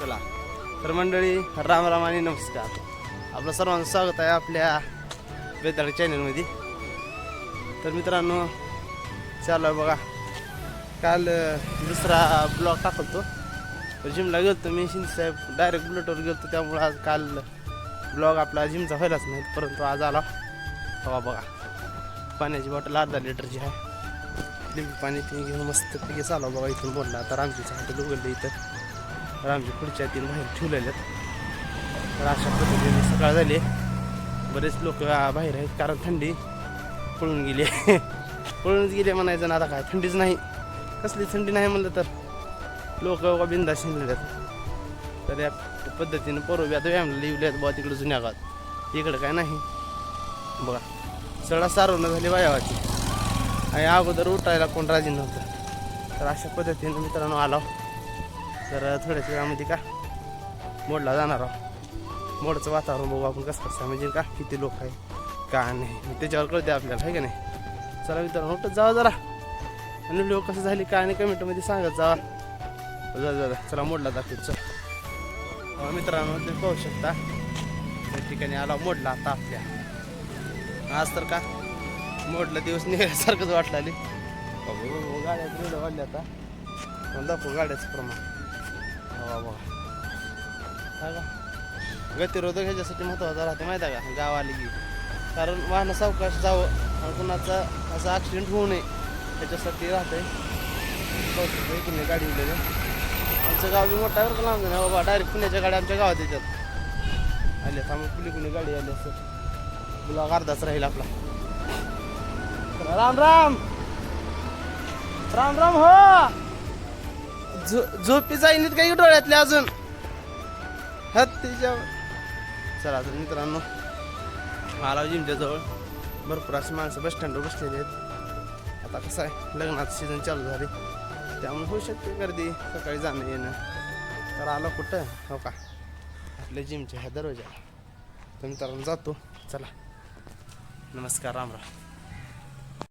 चला. तर मंडळी राम राम आणि नमस्कार. आपलं सर्वांचं स्वागत आहे आपल्या बेताळ चॅनलमध्ये तर मित्रांनो चालू आहे बघा. काल दुसरा ब्लॉग टाकलतो. तर जिमला गेलतो मी शिंदे साहेब डायरेक्ट बुलेटवर गेलतो. त्यामुळं आज काल ब्लॉग आपला जिमचा व्हायलाच नाही परंतु आज आला. हवा बघा. पाण्याची बॉटल अर्धा लिटरची आहे. लिंबू पाणी ते घेऊन मस्त पिके चालू बघा इथून बोलला तर आमची हॉटेल उघडलं इथं. तर आमच्या पुढच्या तीन बाहेर ठेवलेले आहेत. तर अशा पद्धतीने सकाळ झाली. बरेच लोक बाहेर आहेत कारण थंडी पळून गेली. पळूनच गेले म्हणायचं ना आता काय? थंडीच नाही. कसली थंडी नाही म्हणलं तर. लोक बिंदा शिंदले तर या पद्धतीने पोरं आता व्यायाम लिवले आहेत बुवा तिकडे जुन्या गावात इकडं काय नाही. बघा सगळा सारवणं झाली वायावाची. आणि अगोदर उठायला कोण राजी नव्हतं. तर अशा पद्धतीने मित्रांनो आलो. तर थोड्याच वेळामध्ये का? मोडला जाणार आहोत. मोडचं वातावरण बघू आपण कसं कसं म्हणजे का किती लोक आहे का नाही. त्याच्यावर कळते आपल्याला आहे का नाही? चला मित्रांनो उठत जावा जरा. आणि लोक कसं झाली काय नाही कमेंटमध्ये सांगत जावा. जा जा चला मोडला दाखवत चल. मित्रांनो ते पाहू शकता. त्या ठिकाणी आला मोडला आता आपल्या. आज तर का मोडला दिवस निघाल्यासारखंच वाटलं आली. बाबा गाड्या वाढल्या आता. दाखवू गाड्याचं प्रमाण. हवा बघा हा का? गतिरोधक ह्याच्यासाठी महत्वाचं राहते माहिती आहे का? गाव आली की कारण वाहनं सावकाश जावं आणि कुणाचा असा ॲक्सिडेंट होऊ नये त्याच्यासाठी राहते इकडे गाडी उडलेलं आमचं गाव बी मोठा बरं का लांब नाही बाबा डायरेक्ट पुण्याच्या गाड्या आमच्या गावात येतात. आले थांबून कुणी कुणी गाडी आली असं ब्लॉग अर्धाच राहील आपला. राम राम! राम राम हो! झोपी जाईन काही डोळ्यातले अजून? हत्तीच्या चला तर मित्रांनो मला जिमच्याजवळ भरपूर अशी माणसं बस स्टँडवर बसलेली आहेत. आता कसं आहे लग्नाचं सीझन चालू झाले. त्यामुळे होऊ शकते गर्दी सकाळी जाणं येणं. तर आलं कुठं? हो का? आपल्या जिमच्या ह्या दरवाजा तर मित्रांनो जातो. चला. नमस्कार राम राम.